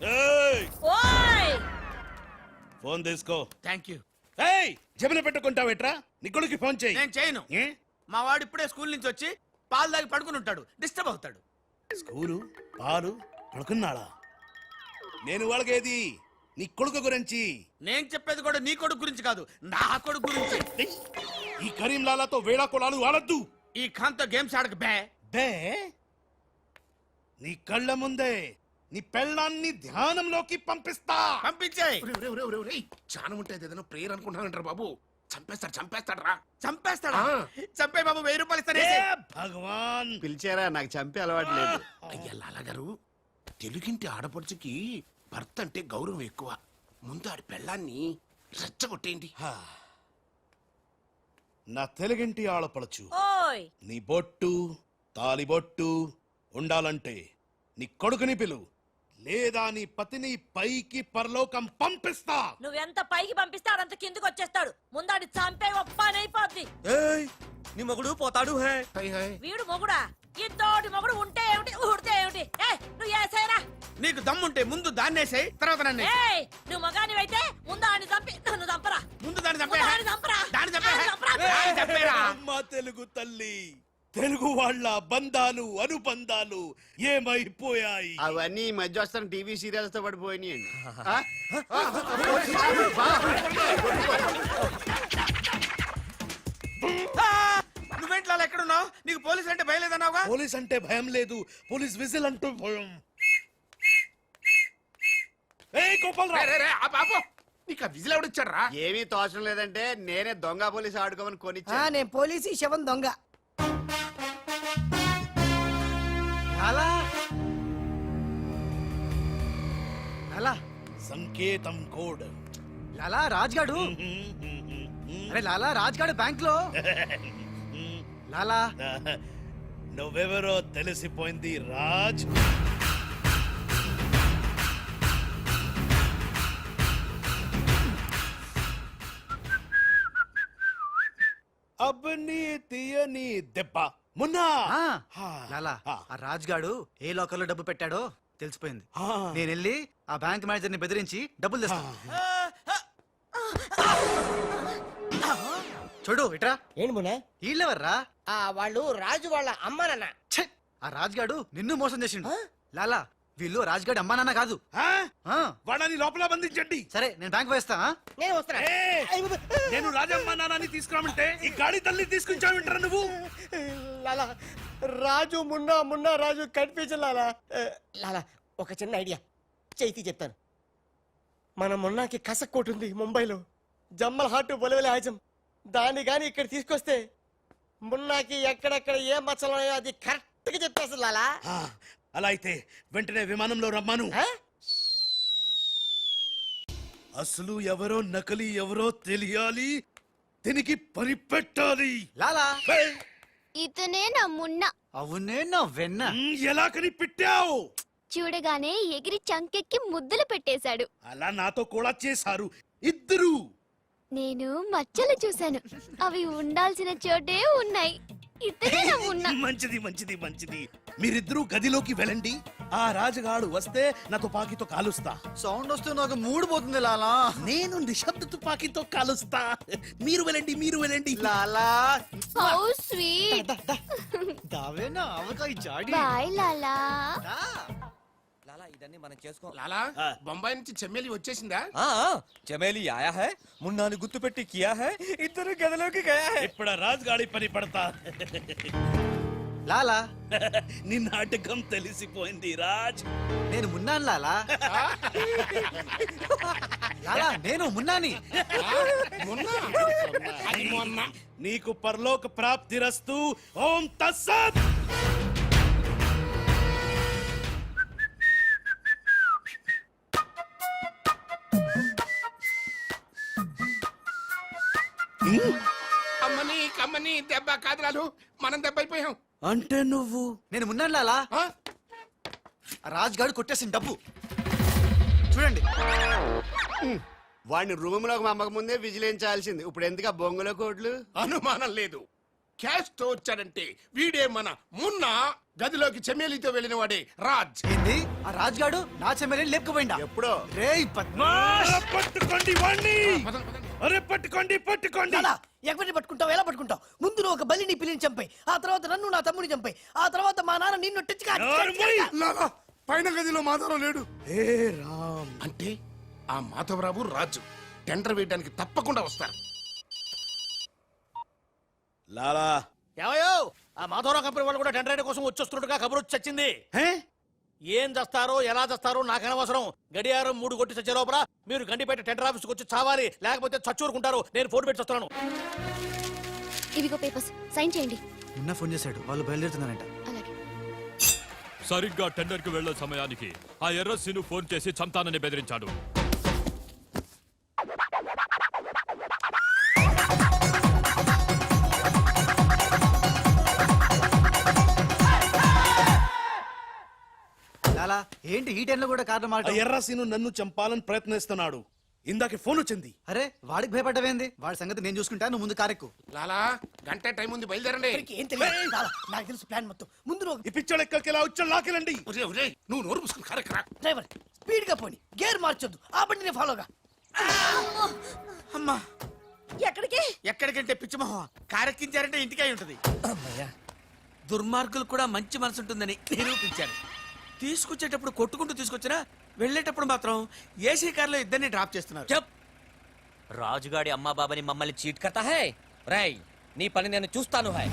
ఓయ్! ఫోన్ తీసుకో. Thank you ఏయ్! జబిన పెట్టుకుంటావేట్రా? నీ కొడుకు ఫోన్ చేయి. నేను చేయను. ఏ? మా వాడు ఇప్పుడే స్కూల్ నుంచి వచ్చి పాలు తాగి పడుకుని ఉంటాడు. డిస్టర్బ్ అవుతాడు. స్కూలు పాలు పడుకున్నాడా? నేను వాళ్ళకేది? నీ కొడుకు గురించి. నేను చెప్పేది కూడా నీ కొడుకు గురించి కాదు నా కొడుకు గురించి. ఏయ్, ఈ కరీం లాలాతో వేళా కొలాలు ఆడద్దు ఈ ఖాన్తో గేమ్స్ ఆడక బే. బే? నీ కళ్ళ ముందే నీ పెళ్ళాన్ని ధ్యానంలోకి పంపిస్తా. పంపించేయ్. చాలా ఉంటుంది ఏదైనా ప్రేయర్ అనుకుంటానంటారు బాబు. చంపేస్తాడు చంపేస్తాడు రా. చంపేస్తాడా. చంపే బాబు వెయ్యి రూపాయలు ఇస్తానే. ఏ భగవాన్! పిలిచారా? నాకు చంపే అలవాటు లేదు. అయ్యా లాలగారు తెలుగింటి ఆడపడుచుకి భర్త అంటే గౌరవం ఎక్కువ. ముందు ఆడి పెళ్ళాన్ని రెచ్చగొట్టేయండి. నా తెలుగింటి ఆడపడచ్చు ఓయ్! నీ బొట్టు తాలిబొట్టు ఉండాలంటే నీ కొడుకుని పిలు. లేదా నీ పతిని పైకి పరలోకం పంపిస్తా. నువ్వెంత పైకి పంపిస్తే ఆడంత కిందకి వచ్చేస్తాడు. ముందాడి చంపే ఒప్పనైపోద్ది ఏయ్ నీ మొగుడు పోతాడు హే. High high. వీడు మొగుడా? ఇంతోటి మొగుడు ఉంటే ఏమిటి? ఊడితే ఏమిటి? ఏ నువ్వు ఏసేరా? నీకు దమ్ముంటే ముందు దాన్నేసేయ్ తర్వాత నన్ను వేసేయ్. ఏయ్ నువ్వు మగాని అయితే ముందు ఆడిని చంపి నన్ను చంపరా? ముందు దాన్ని చంపే ముందు ఆడిని చంపరా? దాన్ని చంపే ఆడిని చంపరా. దాన్ని చంపేరా అమ్మ తెలుగు తల్లి. తెలుగు వాళ్ళ బంధాలు అనుబంధాలు ఏమైపోయాయి? అవన్నీ ఈ మధ్య వస్తున్న టీవీ సీరియల్స్తో పడిపోయినాయండి నువ్వేంట్లో ఎక్కడున్నావు? నీకు పోలీసులు అంటే భయలేదన్నావుగా పోలీస్ అంటే భయం లేదు. పోలీస్ విజిల్ అంటూ భయం. ఏయ్ రే, గోపాలరావు ఆ నీకు ఆ విజిల్ ఎవడిచ్చాడు రా ఏమీ తోచడం లేదంటే నేనే దొంగ పోలీస్ ఆడుకోమని ఆ, కొనిచ్చా నేను పోలీసు ఈ శవం దొంగ. అలా? లాలా సంకేతం కోడ్. లాలా రాజ్గాడు? అరే లాలా రాజ్గాడు బ్యాంక్లో లాలా? నువ్వెవరో తెలిసిపోయింది రాజ్. అబ్బని తీయని దెబ్బ. మున్నా! ఆ, హా, లాలా హా. ఆ రాజ్గాడు ఏ లోకల్లో డబ్బు పెట్టాడో తెలిసిపోయింది. ఆ. నేను వెళ్ళి ఆ బ్యాంక్ మేనేజర్ని బెదిరించి డబ్బులు తెస్తాను చూడు ఇట్రా. ఏంటి మునే వీళ్ళెవర్రా ఆ వాళ్ళు రాజు వాళ్ళ అమ్మ నాన్న. ఛే! ఆ రాజ్గాడు నిన్ను మోసం చేసిండు. లాలా వీళ్ళు రాజ్గాడు అమ్మా నాన్న కాదు. వాడని లోపల బంధించండి. సరే నేను బ్యాంక్ వేస్తా? నేను రాజమ్మ నాన్నని తీసుకురామంటే ఈ గాడి తల్లి తీసుకొచ్చావింటారా నువ్వు? లాలా రాజు మున్నా మున్నా రాజు కనిపించు లాలా. లాలా ఒక చిన్న ఐడియా. చైతి చెప్తాను. మన మున్నాకి కసక్కోటు ఉంది ముంబైలో. జమ్మల్ హాట్ బొలవెల హాజం దాన్ని గాని ఇక్కడ తీసుకొస్తే మున్నాకి ఎక్కడెక్కడ ఏ మచ్చలు ఉన్నాయో అది కరెక్ట్గా చెప్పేస్తుంది లాలా. ఆ, అలా అయితే వెంటనే విమానంలో రమ్మను? అసలు ఎవరో నకలి ఎవరో తెలియాలి. దీనికి పని పెట్టాలి లాలా. ఏయ్! ఇతనే నా మున్న. అవునే నా వెన్న. ఎలా కనిపెట్టావు? చూడగానే ఎగిరి చంకెక్కి ముద్దులు పెట్టేశాడు. అలా నాతో కూడా చేశారు. ఇద్దరు. నేను మచ్చలు చూశాను. అవి ఉండాల్సిన చోటే ఉన్నాయి. మంచిది మంచిది మంచిది. మీరిద్దరూ గదిలోకి వెళ్ళండి. ఆ రాజుగాడు వస్తే నా తుపాకీతో కాలుస్తా. సౌండ్ వస్తే నాకు మూడు పోతుంది లాలా. నేను నిశ్శబ్ద తుపాకీతో కాలుస్తా. మీరు వెళ్ళండి మీరు వెళ్ళండి. లాలా. హౌ స్వీట్ దావేనా? అవకాయ జాడి. బాయ్ లాలా. ఇవన్నీ మనం చేసుకో లాలా బొంబాయి నుంచి చెమ్మేలి వచ్చేసిందా? చమేలి ఆయా హై మున్నాని గుర్తుపెట్టి కియా హై ఇద్దరు గదిలోకి గయా హై. ఇప్పుడు రాజుగాడి పని పడతా. లాలా. నీ నాటకం తెలిసిపోయింది రాజ్. నేను మున్నాను లాలా. లాలా నేను మున్నాని. మొన్న? అది మొన్న. నీకు పరలోక ప్రాప్తిరస్తు ఓం తస్సత్. దెబ్బ కాదురాలు మనం దెబ్బ అయిపోయాం అంటే నువ్వు? నేను లాలా. ఆ? రాజ్ గారు కొట్టేసిన డబ్బు. చూడండి. వాడిని రూమ్లోకి మమ్మక ముందే విజిలించాల్సింది ఇప్పుడు ఎందుకు ఆ బొంగుల కోట్లు? అనుమానం లేదు. క్యాష్తో వచ్చాడంటే వీడే మన మున్న గదిలోకి చెమ్మేలితో వెళ్ళిన వాడే రాజ్. ఏంది? ఆ రాజ్ గాడు నా చెమ్మెల్ని లేపుకుపోయిందా ఎప్పుడో? రే అరే పట్టుకోండి పదండి. అరే పట్టుకోండి పట్టుకోండి. లాలా ఎవరిని పట్టుకుంటావు ఎలా పట్టుకుంటావు? ముందు నువ్వు ఒక బలిని పిల్లిని చంపాయి. ఆ తర్వాత నన్ను నా తమ్ముని చంపాయి. ఆ తర్వాత మా నాన్న నిన్ను టచ్గా. లాలా పైన గదిలో మాధవరావు లేడు. అంటే ఆ మాధవరావు రాజు. టెండర్ వేయడానికి తప్పకుండా వస్తారు. లాలా. ఏమయ్యో? ఆ మాధవరావు కంపెనీ వాళ్ళు కూడా టెండర్ కోసం వచ్చేస్తున్నట్టుగా కబురు వచ్చి చచ్చింది. హే? ఏం చేస్తారో ఎలా చేస్తారో నాకు అనవసరం. గడియారం మూడు కొట్టి చచ్చే లోపల మీరు గండిపేట టెండర్ ఆఫీస్కి వచ్చి చావాలి లేకపోతే చచ్చూరుకుంటారు. నేను ఫోన్ పెట్టి వస్తున్నాను ఇవిగో పేపర్స్ సైన్ చేయండి. మున్నా ఫోన్ చేశాడు వాళ్ళు బయలుదేరుతున్నారంట. అలాగే. సరిగ్గా టెండర్కి వెళ్ళే సమయానికి ఆ ఎర్రస్సీను ఫోన్ చేసి చంతానని బెదిరించాడు. లాలా ఏంటి ఈ టైంలో కూడా కారణం ఆ మాట ఎర్రసీను నన్ను చంపాలని ప్రయత్నిస్తున్నాడు. ఇందాక ఫోన్ వచ్చింది. అరే వాడికి భయపడ్డవేంది? వాడి సంగతి నేను చూసుకుంటా నువ్వు ముందు కారెక్కు. లాలా గంట టైం ఉంది బయలుదేరండి. ఏం తెలియదు. నాకు తెలుసు ప్లాన్ మొత్తం. ముందు నువ్వు ఈ పిచ్చోడు ఎక్కడికి ఇలా వచ్చాడు లాకెళ్ళండి ఒరే, ఒరే, నువ్వు నోరు పుసుకుని కరెక్రా డ్రైవర్ స్పీడ్గా పోని. గేర్ మార్చొద్దు. ఆ బండిని ఫాలోగా అమ్మా ఎక్కడికి? ఎక్కడికంటే పిచ్చిమోహం. కారెక్కించారంటే ఇంటికి అయి ఉంటది. దుర్మార్గులు కూడా మంచి మనసు ఉంటుందని నిరూపించారు తీసుకొచ్చేటప్పుడు కొట్టుకుంటూ తీసుకొచ్చినా వెళ్ళేటప్పుడు మాత్రం ఏసీ కార్లో ఇద్దరిని డ్రాప్ చేస్తున్నారు. చెప్. రాజుగాడి అమ్మా బాబాని మమ్మల్ని చీట్ కర్తా హై? రై నీ పని నేను చూస్తాను హై.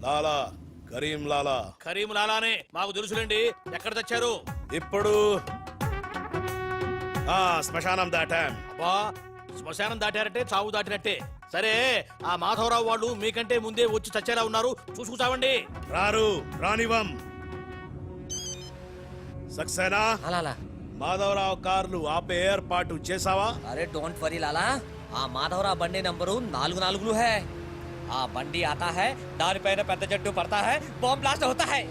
లాలా కరీం లాలా. కరీం లాలానే మాకు తెలుసులేండి ఎక్కడ తెచ్చారు? ఇప్పుడు ఆ శ్మశానం దాటాం. అబ్బా శ్మశానం దాటారంటే చావు దాటినట్టే. సరే ఆ మాధవరావు వాళ్ళు మీకంటే ముందే వచ్చి చచ్చేలా ఉన్నారు. చూసుకు చావండి. రారు రానివం సక్సేనా? అలాలా మాధవరావు కార్లు ఆపే ఏర్పాటు చేసావా అరే డోంట్ వరీ లాలా. ఆ మాధవరావు బండి నంబరు నాలుగు నాలుగులు హై. ఆ బండి ఆతా హై దానిపైన పెద్ద జట్టు పడతా హై బాంబ్ బ్లాస్ట్ అవుతా హై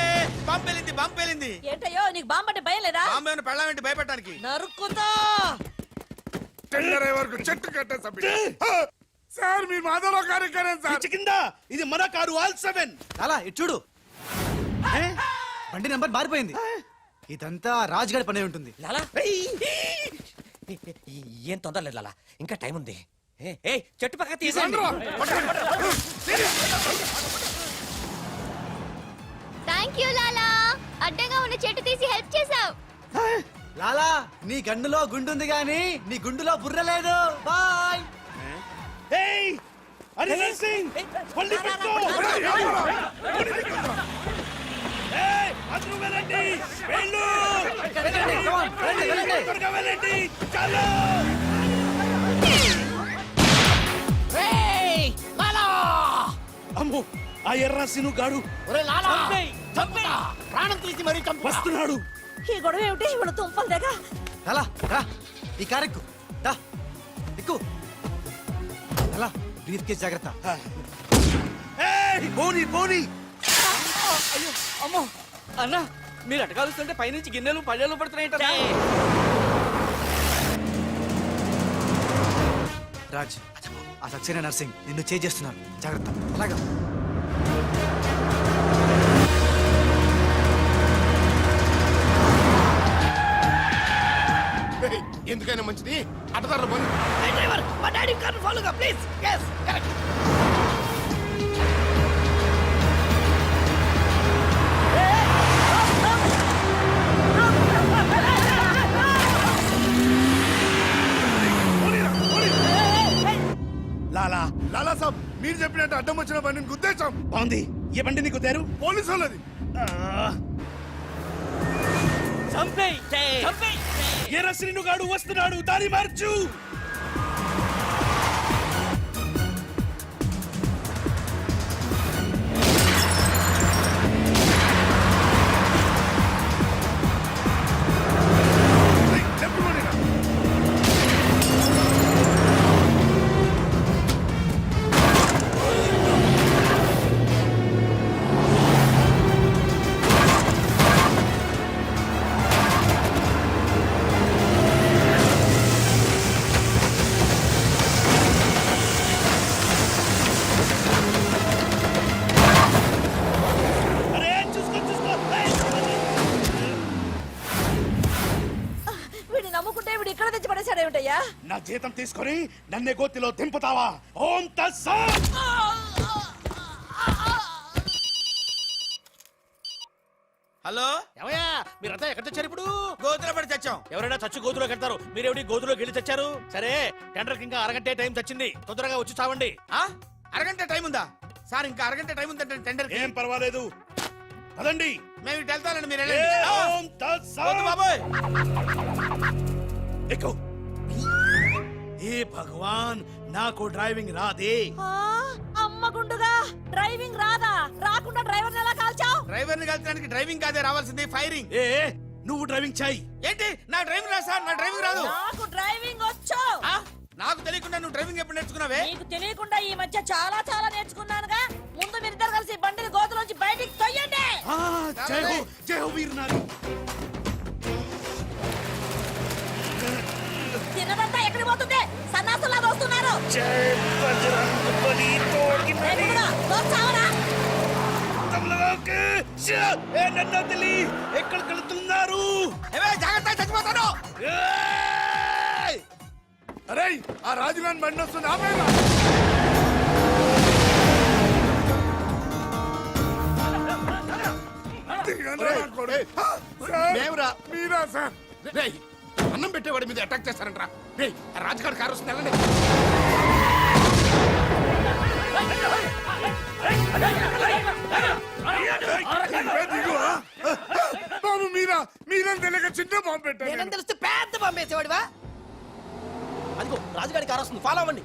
ఏ పంపేలింది పంపేలింది ఏంటయ్యో నీకు బాంబంటే భయం లేదా? బాంబే పెళ్ళామేంటి భయపెట్టడానికి? నరుక్కుతా. టెండర్ వరకు చెట్టు కట్టే సభ్యుడు. సార్ మీ మాధవరావు కార్యక్రమం సార్. కింద! ఇది మన కారు ఆల్ సెవెన్. లాలా ఇటు చూడు. ఏ? బండి నెంబర్ మారిపోయింది. ఇదంతా రాజ్ గారి పనే ఉంటుంది. లాలా? ఏం తొందర లేదు లాలా. ఇంకా టైం ఉంది. ఏ ఏ చెట్టు పక్క తీసేయండి. అడ్డంగా ఉన్న చెట్టు తీసి హెల్ప్ చేసావు లాలా నీ గన్నులో గుండుంది గాని నీ గుండులో బుర్ర లేదు. బాయ్. ఏయ్ హరిహర్ సింగ్ పల్లి పెట్టుకో. ఏయ్ అందరూ వెళ్ళండి. వెళ్ళు. వెళ్ళండి, come on, వెళ్ళండి, వెళ్ళండి. త్వరగా వెళ్ళండి. చాలు. అమ్మో ఆ ఎర్రాసిను గాడు ఒరే లాలా. చంపుతా ప్రాణం తీసి మరీ చంపుతా వస్తున్నాడు. ఈ గొడవ ఏమిటి? ఇవాళ తుంపలు దగ్గర? లాలా రా ఈ కారెక్కు. దా. ఎక్కు. లాలా బ్రీఫ్ కేస్ జాగ్రత్త. పోనీ పోనీ. అమ్మో. అన్న మీరు అటకాలుస్తుంటే పైనుంచి గిన్నెలు పళ్ళెలు పడుతున్నాయి రాజ్ ఆ సక్సేనా నర్సింగ్ నిన్ను చేస్తున్నాను. జాగ్రత్త. అలాగా. ఎందుకైనా మంచిది? అడ్డదారులు బంద్ డ్రైవర్ మా డాడీ కార్ ఫాలోగా ప్లీజ్. లాలా. లాలా సాబ్ మీరు చెప్పినట్టు అడ్డం వచ్చిన బండిని గుద్దేశాం బాగుంది. ఏ బండి నీకు తేరు? పోలీసు వాళ్ళది. ఎర్ర శ్రీనుగాడు వస్తున్నాడు. దారి మార్చు. జీతం తీసుకొని నన్నే గోతిలో దింపుతావా? ఓం తస్సా! హలో? ఏమయ్యా మీరంతా ఎక్కడ తెచ్చారు ఇప్పుడు? గోతుల పడి తెచ్చాం. ఎవరైనా చచ్చి గోతులోకి వెళ్తారు. మీరేమిటి గోతులోకి వెళ్ళి తెచ్చారు? సరే టెండర్కి ఇంకా అరగంటే టైం తెచ్చింది తొందరగా వచ్చి చావండి. ఆ? అరగంట టైం ఉందా? సార్ ఇంకా అరగంట టైం ఉందంటే టెండర్ ఏం పర్వాలేదు. పదండి. మేము ఇటు వెళ్తానండి మీరు ఏ వెళ్ళండి. ఆ! ఓం తస్సా! వద్దు బాబోయ్. ఎక్కు. ఏ భగవాన్ నాకు డ్రైవింగ్ రాదే. ఆ, అమ్మ గుండుగా డ్రైవింగ్ రాదా? రాకుండా డ్రైవర్ ఎలా కాల్చావు? డ్రైవర్ని కలిసడానికి డ్రైవింగ్ కాదే రావాల్సింది ఫైరింగ్. ఏ నువ్వు డ్రైవింగ్ చేయి. ఏంటి? నా డ్రైవింగ్ రా సార్ నా డ్రైవింగ్ రాదు. నాకు డ్రైవింగ్ వచ్చు. ఆ? నాకు తెలియకుండా నువ్వు డ్రైవింగ్ ఎప్పుడు నేర్చుకున్నావే? నీకు తెలియకుండా ఈ మధ్య చాలా చాలా నేర్చుకున్నానుగా. ముందు మీరిద్దరు కలిసి బండిని గోతులోంచి బయటికి తొయ్యండి. ఆ, జై హో జై హో వీర్ నారి ఎక్కడికి పోతుంది సన్నాసులా ఎక్కడికి వెళ్తున్నారు ఏవే, జాగ్రత్త చచ్చిపోతాను! అరే ఆ రాజుగాని బండి వస్తుంది ఆపేరా మీరా సార్? అన్నం పెట్టేవాడి మీద అటాక్ చేస్తారంట్రా. ఆ రాజుగారి కారు వస్తుంది వెళ్ళండి. బాబు మీరా మీరేం తెలియక చిన్న బాంబు పెట్టారు. తెలిస్తే పెద్ద పంపేసేవాడివా అదిగో రాజుగారి కారు వస్తుంది ఫాలో అవ్వండి.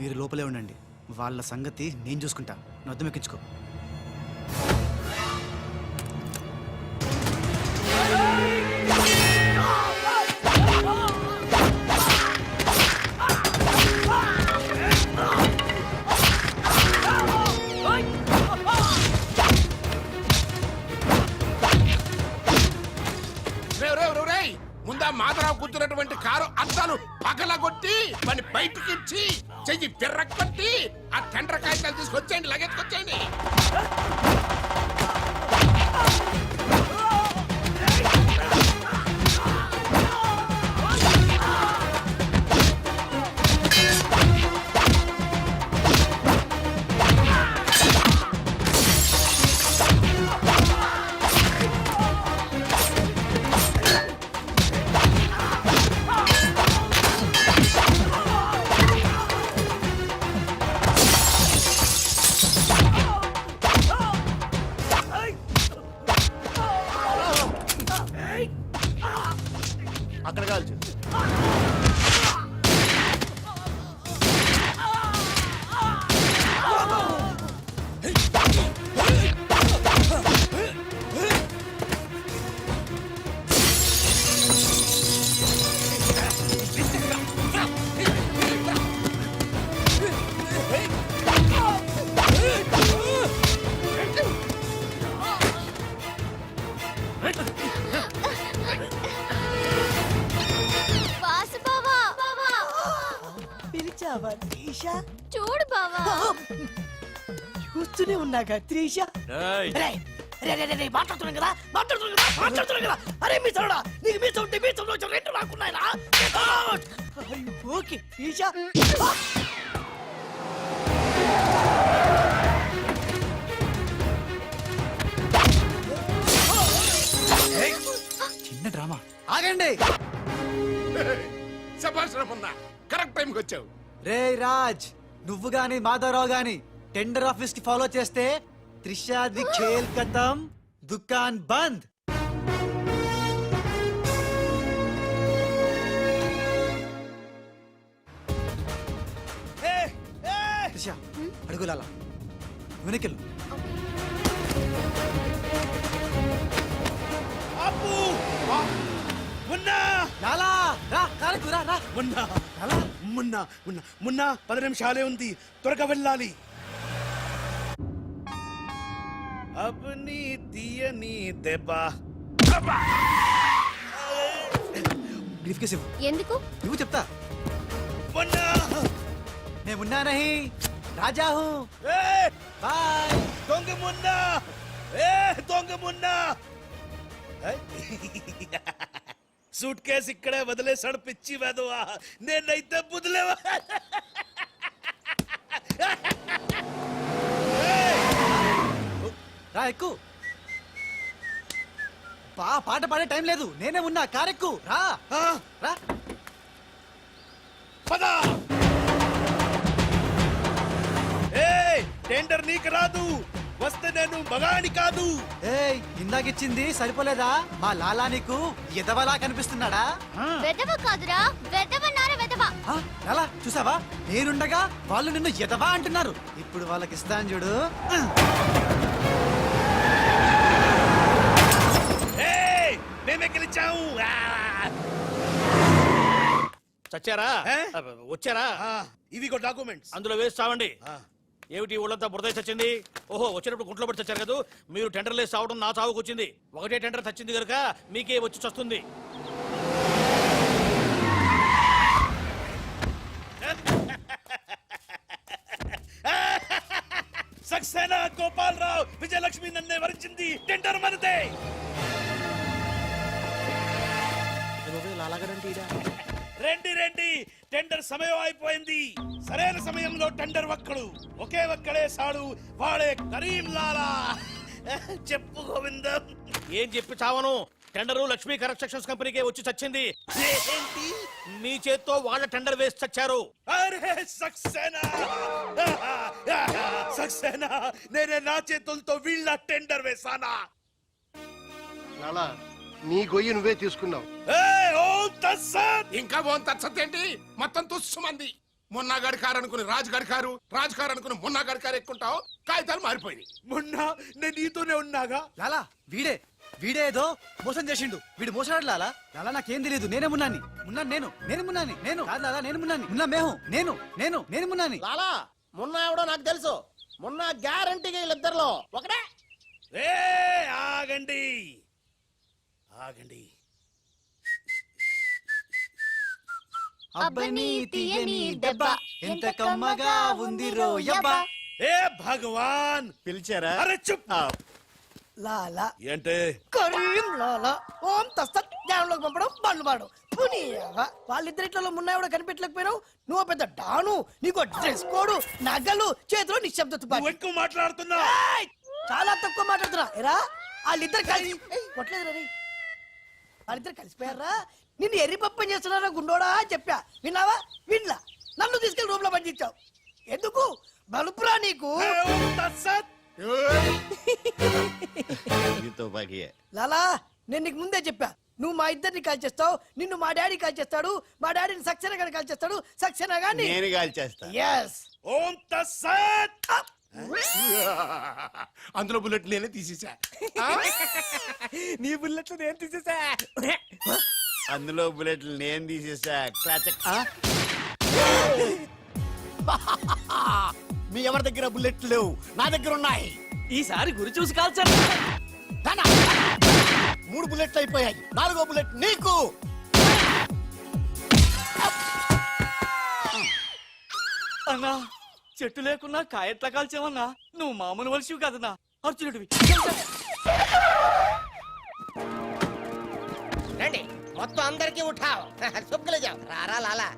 మీరు లోపలే ఉండండి. వాళ్ళ సంగతి నేను చూసుకుంటా. నువ్వు రేయ్, రే రే రే, కదా? కదా? కదా? అరే మీ తోడా నీకు మీ మీ తోడు రెండు నాకున్నాయినా ఓకే ఈషా చిన్న డ్రామా? ఆగండి. రమన్నా కరెక్ట్ టైంకి వచ్చావు. రే రాజ్ నువ్వు గాని మాధవరావు గాని టెండర్ ఆఫీస్కి ఫాలో చేస్తే త్రిషాది ఖేల్ కథం దుకాన్ బంద్. త్రిష అడుగులాల వెనకెళ్ళు. అప్పు మున్నా! లాలా రా కారకు రా రా. మున్నా మున్నా మున్నా మున్నా పది నిమిషాలే ఉంది. త్వరగా వెళ్ళాలి. అబ్ని తీయని దెబ్బ బ్రీఫ్ కేసు ఎందుకు? నువ్వు చెప్తా। మున్నా నేను ఉన్నా నహి రాజా హూ ఏ, బాయ్ దొంగ మున్నా ఏ దొంగ మున్నా సూట్ కేసు ఇక్కడే వదిలేసాడు పిచ్చి వెదవా నేనైతే బుదిలేవా ఎక్కు బా పాట పాడే టైం లేదు. నేనే ఉన్నా. కారెక్కు. రా. పద. ఏ టెండర్ నీకు రాదు. వస్తే నేను మగాని కాదు. ఏయ్ ఇందాకిచ్చింది సరిపోలేదా? మా లాలా నీకు ఎదవలా కనిపిస్తున్నాడా? వెదవ కాదురా. వెదవ నార వెదవ. ఆ, లాలా చూసావా? నేనుండగా వాళ్ళు నిన్ను ఎదవా అంటున్నారు. ఇప్పుడు వాళ్ళకి ఇస్తాను చూడు ఏయ్ మేమే గెలిచాము ఆ! చచ్చారా? ఏ? వచ్చారా? ఆ, ఇవిగో డాక్యుమెంట్స్. అందులో వేసి చావండి. ఏమిటి ఊళ్ళంతా బురద చచ్చింది? ఓహో వచ్చినప్పుడు గుంట్లో పడి చచ్చారు కదా? మీరు టెండర్ లేసి చావడం నా చావుకు వచ్చింది. ఒకటే టెండర్ చచ్చింది కనుక మీకే వచ్చి చస్తుంది. సక్సేనా గోపాలరావు విజయలక్ష్మి నన్నే వరించింది. టెండర్ మనదే. రండి రండి. టెండర్ సమయం అయిపోయింది. సరైన సమయంలో టెండర్ ఒక్కడు ఒకే ఒక్కడే సాడు. వాడే కరీం లాలా. చెప్పు గోవిందం. ఏం చెప్పి చావను? టెండరు లక్ష్మీ కన్స్ట్రక్షన్స్ కంపెనీకే వచ్చి చచ్చింది. ఏంటి? మీ చేత్తో వాళ్ళ టెండర్ వేసి చచ్చారు. అరే సక్సేనా? సక్సేనా? నేనే నా చేతులతో వీళ్ళ టెండర్ వేసానా లాలా నీ గొయ్యి నువ్వే తీసుకున్నావు. ఏయ్, ఓం తత్సత్! ఇంకా తచ్చతేంటి మొత్తం తుస్సుమంది. మున్నాగాడి కారు అనుకుని రాజుగాడి కారు రాజు కారు అనుకుని మున్నాగాడి కారు ఎక్కుంటావు కాగితాలు మారిపోయినాయి. మొన్న నేను నీతోనే ఉన్నాగా? లాలా వీడే వీడే ఏదో మోసం చేసిండు. వీడు మోసడాడు లాలా. లాలా నాకేం తెలియదు నేనే మున్నాని. మున్నాను నేను నేను మున్నాని. నేను. కాదు లాలా నేను మున్నాని. మున్నా మేహు నేను నేను నేను మున్నాని. లాలా మొన్న ఎవడో నాకు తెలుసు. మొన్న గ్యారంటీగా వీళ్ళిద్దరిలో. ఒకటే. ఏ ఆగండి. ఆగండి. అబ్బని తీయని దెబ్బ ఎంత కమ్మగా ఉంది రోయబ్బ ఏ భగవాన్! పిలిచారా? అరే చుప్! లాలా. ఏంటే? కరీం లాలా. ఓం తస్తత్ జ్ఞానంలోకి పంపడం బండ్లు పాడు వాళ్ళిద్దరిట్లలో కనిపెట్టలేకపోయినావు? నువ్వు పెద్ద డాను. నీకు డ్రెస్ కోడు నగలు చేతిలో నిశ్శబ్ద నువ్వు తుపాకీ ఎక్కువ మాట్లాడుతున్నా ఏయ్! చాలా తక్కువ మాట్లాడుతున్నా. ఎరా వాళ్ళిద్దరు కలిసి ఏయ్, కొట్టలేదు రే వాళ్ళిద్దరు కలిసిపోయారా? నిన్ను ఎర్రి పప్పని చేస్తున్నారా గుండోడా అని చెప్పా. విన్నావా? వినలా. నన్ను తీసుకెళ్ళి రూమ్లో పండించావు ఎందుకు బలుపురా నీకు. లాలా నేను నీకు ముందే చెప్పా. నువ్వు మా ఇద్దరిని కాల్ చేస్తావు నిన్ను మా డాడీ కాల్ చేస్తాడు మా డాడీని సక్సేనా గారిని కాల్ చేస్తాడు సక్సేనా గాని. నేను కాల్ చేస్తా ఎస్ ఓం తత్సత్ అందులో బుల్లెట్ నేనే తీసేసా నీ బుల్లెట్లు నేను తీసేసా అందులో బుల్లెట్లు నేను తీసేసా క్లాచక్ మీ ఎవరి దగ్గర బుల్లెట్లు లేవు? నా దగ్గర ఉన్నాయి. ఈసారి గురి చూసి కాల్చారు మూడు బుల్లెట్లు అయిపోయాయి. నాలుగో బుల్లెట్ నీకు. అన్నా! చెట్టు లేకున్నా కాయట్లా కాల్చావన్నా? నువ్వు మామూలు వలసివి కదన్నా. అర్జునుడివి. రండి. మొత్తం అందరికీ ఉఠావ్. సుబ్బులు జావ్ రారా లాలా.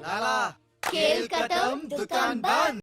లాలా. కేల్ కటం దుకాన్ బంద్